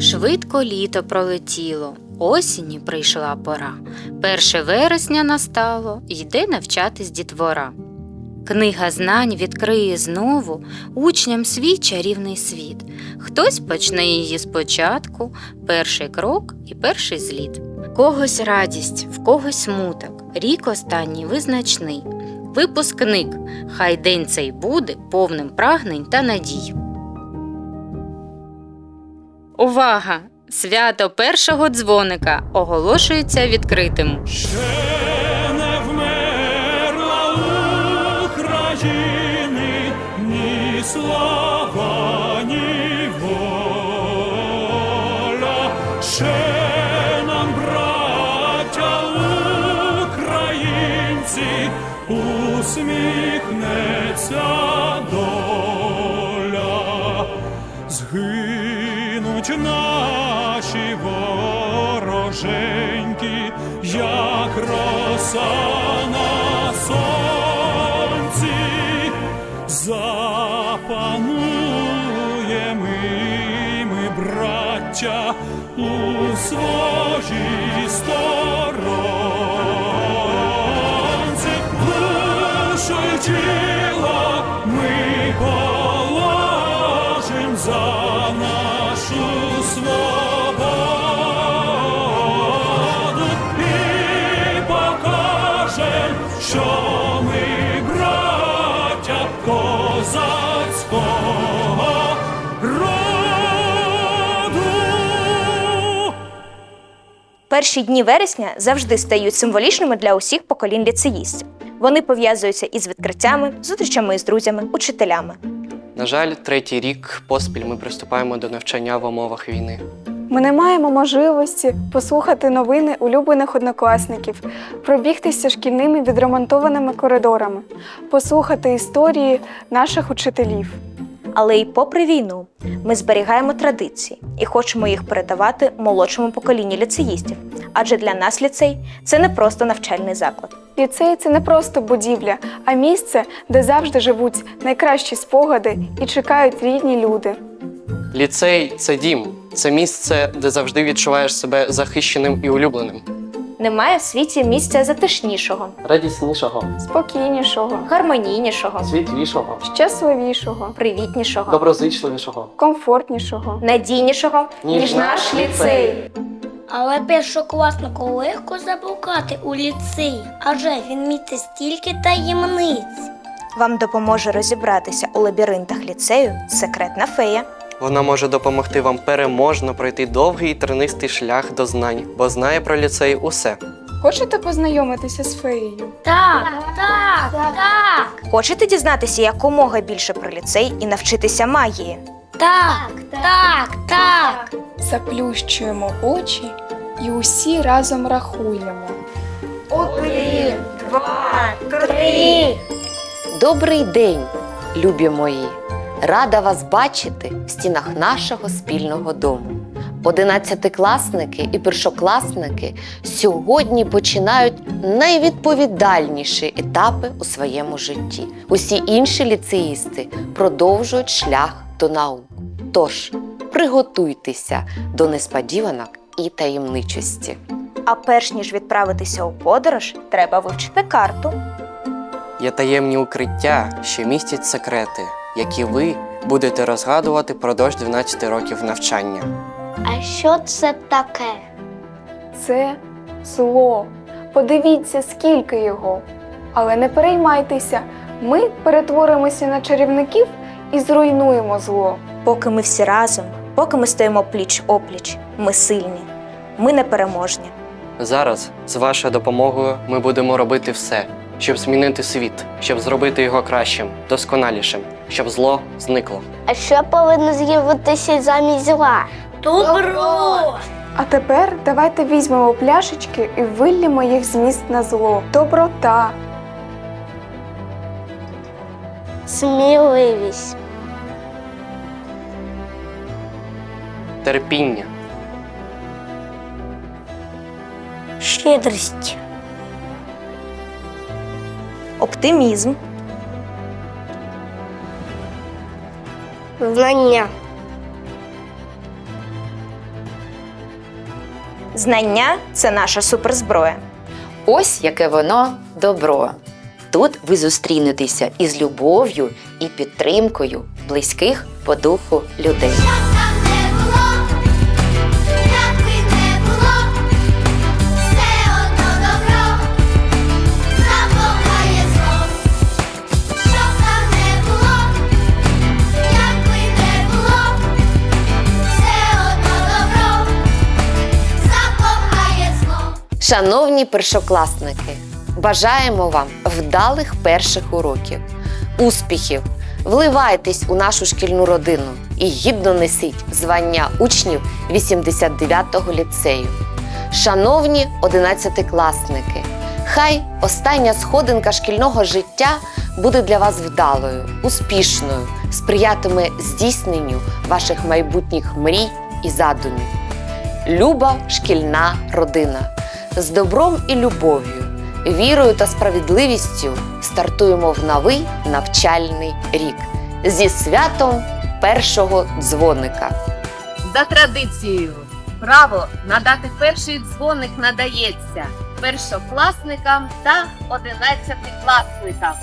Швидко літо пролетіло, осінні прийшла пора. Перше вересня настало, йде навчатись дітвора. Книга знань відкриє знову учням свій чарівний світ. Хтось почне її спочатку, перший крок і перший зліт. Когось радість, в когось смуток, рік останній визначний. Випускник, хай день цей буде повним прагнень та надій. Увага! Свято першого дзвоника оголошується відкритим. Ще не вмерла України слава, ні. Ще нам, браття українці, усміхнеться доля. Згинуть наші вороженьки, як роса на сонці, запануємо ми, браття, у своїй сторонці, душу Перші дні вересня завжди стають символічними для усіх поколінь ліцеїстів. Вони пов'язуються із відкриттями, зустрічами із друзями, учителями. На жаль, третій рік поспіль ми приступаємо до навчання в умовах війни. Ми не маємо можливості послухати новини улюблених однокласників, пробігтися шкільними відремонтованими коридорами, послухати історії наших учителів. Але й попри війну ми зберігаємо традиції і хочемо їх передавати молодшому поколінню ліцеїстів. Адже для нас ліцей це не просто навчальний заклад. Ліцей це не просто будівля, а місце, де завжди живуть найкращі спогади і чекають рідні люди. Ліцей це дім, це місце, де завжди відчуваєш себе захищеним і улюбленим. Немає в світі місця затишнішого, Радіснішого, Спокійнішого, гармонійнішого, світлішого, щасливішого, привітнішого, доброзичливішого. комфортнішого. надійнішого, Ніж ніж наш ліцей. Але першокласнику легко заблукати у ліцеї, адже він містить стільки таємниць. Вам допоможе розібратися у лабіринтах ліцею секретна фея. Вона може допомогти вам переможно пройти довгий і тернистий шлях до знань, бо знає про ліцей усе. Хочете познайомитися з феєю? Так, так, так, Хочете дізнатися якомога більше про ліцей і навчитися магії? так, так, так. Заплющуємо очі і усі разом рахуємо. Один, два, три. Добрий день, любі мої! Рада вас бачити в стінах нашого спільного дому. Одинадцятикласники і першокласники сьогодні починають найвідповідальніші етапи у своєму житті. Усі інші ліцеїсти продовжують шлях до наук. Тож приготуйтеся до несподіванок і таємничості. А перш ніж відправитися у подорож, треба вивчити карту. Є таємні укриття, що містять секрети, які ви будете розгадувати продовж 12 років навчання. А що це таке? Це зло. Подивіться, скільки його. Але не переймайтеся, ми перетворимося на чарівників і зруйнуємо зло. Поки ми всі разом, поки ми стоїмо пліч опліч, ми сильні, ми непереможні. Зараз, з вашою допомогою, ми будемо робити все, щоб змінити світ, щоб зробити його кращим, досконалішим, щоб зло зникло. А що повинно з'явитися замість зла? Добро! А тепер давайте візьмемо пляшечки і виллємо їх зміст на зло. Доброта, Сміливість, Терпіння, щедрість, Оптимізм, знання, Знання це наша суперзброя. Ось яке воно добро. Тут ви зустрінетеся із любов'ю і підтримкою близьких по духу людей. Шановні першокласники, бажаємо вам вдалих перших уроків, успіхів, вливайтесь у нашу шкільну родину і гідно несіть звання учнів 89-го ліцею. Шановні одинадцятикласники, хай остання сходинка шкільного життя буде для вас вдалою, успішною, сприятиме здійсненню ваших майбутніх мрій і задумів. Люба шкільна родина. З добром і любов'ю, вірою та справедливістю стартуємо в новий навчальний рік зі святом першого дзвоника. За традицією, право надати перший дзвоник надається першокласникам та одинадцятикласникам.